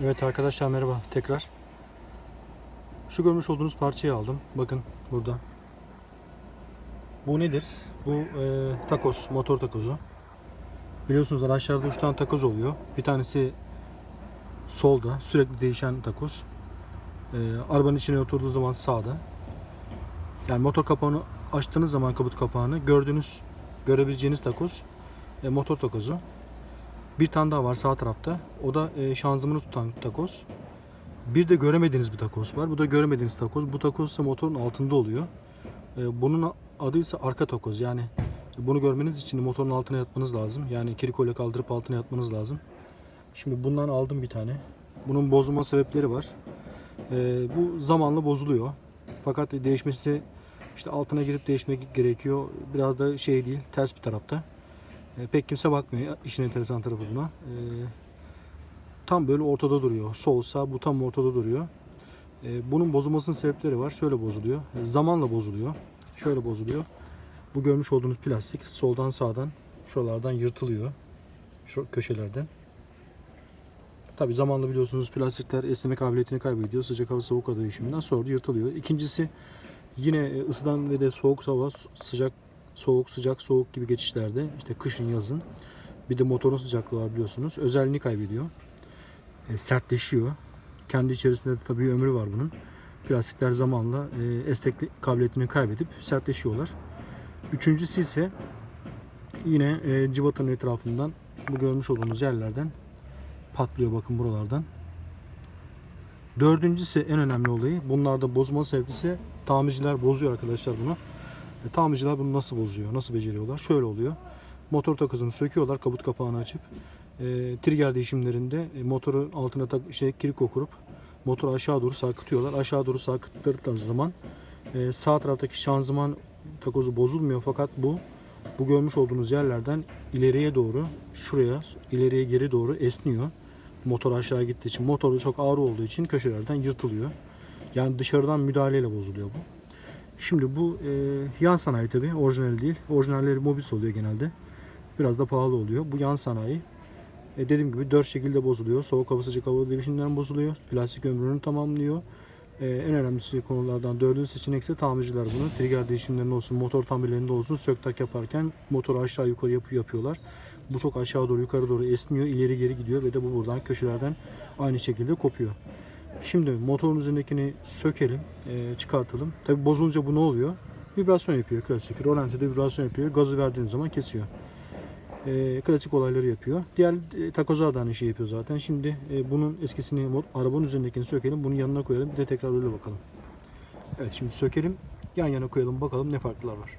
Evet arkadaşlar merhaba tekrar. Şu görmüş olduğunuz parçayı aldım. Bakın burada. Bu nedir? Bu e, takoz, motor takozu. Biliyorsunuz araçlarda 3 tane takoz oluyor. Bir tanesi solda, sürekli değişen takoz. E, arabanın içine oturduğu zaman sağda. Yani motor kapağını açtığınız zaman kabut kapağını gördüğünüz, görebileceğiniz takoz e, motor takozu. Bir tane daha var sağ tarafta. O da e, şanzımanı tutan takoz. Bir de göremediğiniz bir takoz var. Bu da göremediğiniz takoz. Bu takoz ise motorun altında oluyor. E, bunun adı ise arka takoz. Yani bunu görmeniz için motorun altına yatmanız lazım. Yani kirikoyla kaldırıp altına yatmanız lazım. Şimdi bundan aldım bir tane. Bunun bozulma sebepleri var. E, bu zamanla bozuluyor. Fakat değişmesi işte altına girip değişmek gerekiyor. Biraz da şey değil, ters bir tarafta. E, pek kimse bakmıyor. İşin enteresan tarafı buna. E, tam böyle ortada duruyor. Sol sağ bu tam ortada duruyor. E, bunun bozulmasının sebepleri var. Şöyle bozuluyor. Zamanla bozuluyor. Şöyle bozuluyor. Bu görmüş olduğunuz plastik soldan sağdan şuralardan yırtılıyor. Şu köşelerden. Tabi zamanla biliyorsunuz plastikler esneme kabiliyetini kaybediyor. Sıcak hava soğuk hava değişiminden sonra yırtılıyor. İkincisi yine ısıdan ve de soğuk hava sıcak soğuk sıcak soğuk gibi geçişlerde işte kışın yazın bir de motorun sıcaklığı var biliyorsunuz özelliğini kaybediyor. E, sertleşiyor. Kendi içerisinde de tabii ömrü var bunun. Plastikler zamanla e, esneklik kabiliyetini kaybedip sertleşiyorlar. Üçüncüsü ise yine e, cıvatanın etrafından bu görmüş olduğunuz yerlerden patlıyor bakın buralardan. Dördüncüsü en önemli olayı bunlarda bozma sebebi ise tamirciler bozuyor arkadaşlar bunu. E, tamirciler bunu nasıl bozuyor, nasıl beceriyorlar? Şöyle oluyor. Motor takısını söküyorlar kabut kapağını açıp e, trigger değişimlerinde e, motoru altına tak, şey kiriko kurup motoru aşağı doğru sarkıtıyorlar. Aşağı doğru sarkıttıkları zaman e, sağ taraftaki şanzıman takozu bozulmuyor fakat bu bu görmüş olduğunuz yerlerden ileriye doğru şuraya ileriye geri doğru esniyor. Motor aşağı gittiği için motor da çok ağır olduğu için köşelerden yırtılıyor. Yani dışarıdan müdahaleyle bozuluyor bu. Şimdi bu e, yan sanayi tabi orijinal değil. Orijinalleri Mobis oluyor genelde. Biraz da pahalı oluyor. Bu yan sanayi. E, dediğim gibi dört şekilde bozuluyor. Soğuk hava sıcak hava değişiminden bozuluyor. Plastik ömrünü tamamlıyor. E, en önemlisi konulardan dördüncü seçenek ise tamirciler bunu. Trigger değişimlerinde olsun, motor tamirlerinde olsun sök tak yaparken motoru aşağı yukarı yapı yapıyorlar. Bu çok aşağı doğru yukarı doğru esniyor, ileri geri gidiyor ve de bu buradan köşelerden aynı şekilde kopuyor. Şimdi motorun üzerindekini sökelim, e, çıkartalım. Tabi bozulunca bu ne oluyor? Vibrasyon yapıyor klasik. Rolantide vibrasyon yapıyor. Gazı verdiğiniz zaman kesiyor. E, klasik olayları yapıyor. Diğer e, takozlar da aynı şey yapıyor zaten. Şimdi e, bunun eskisini arabanın üzerindekini sökelim. Bunun yanına koyalım. Bir de tekrar öyle bakalım. Evet şimdi sökelim. Yan yana koyalım bakalım ne farklar var.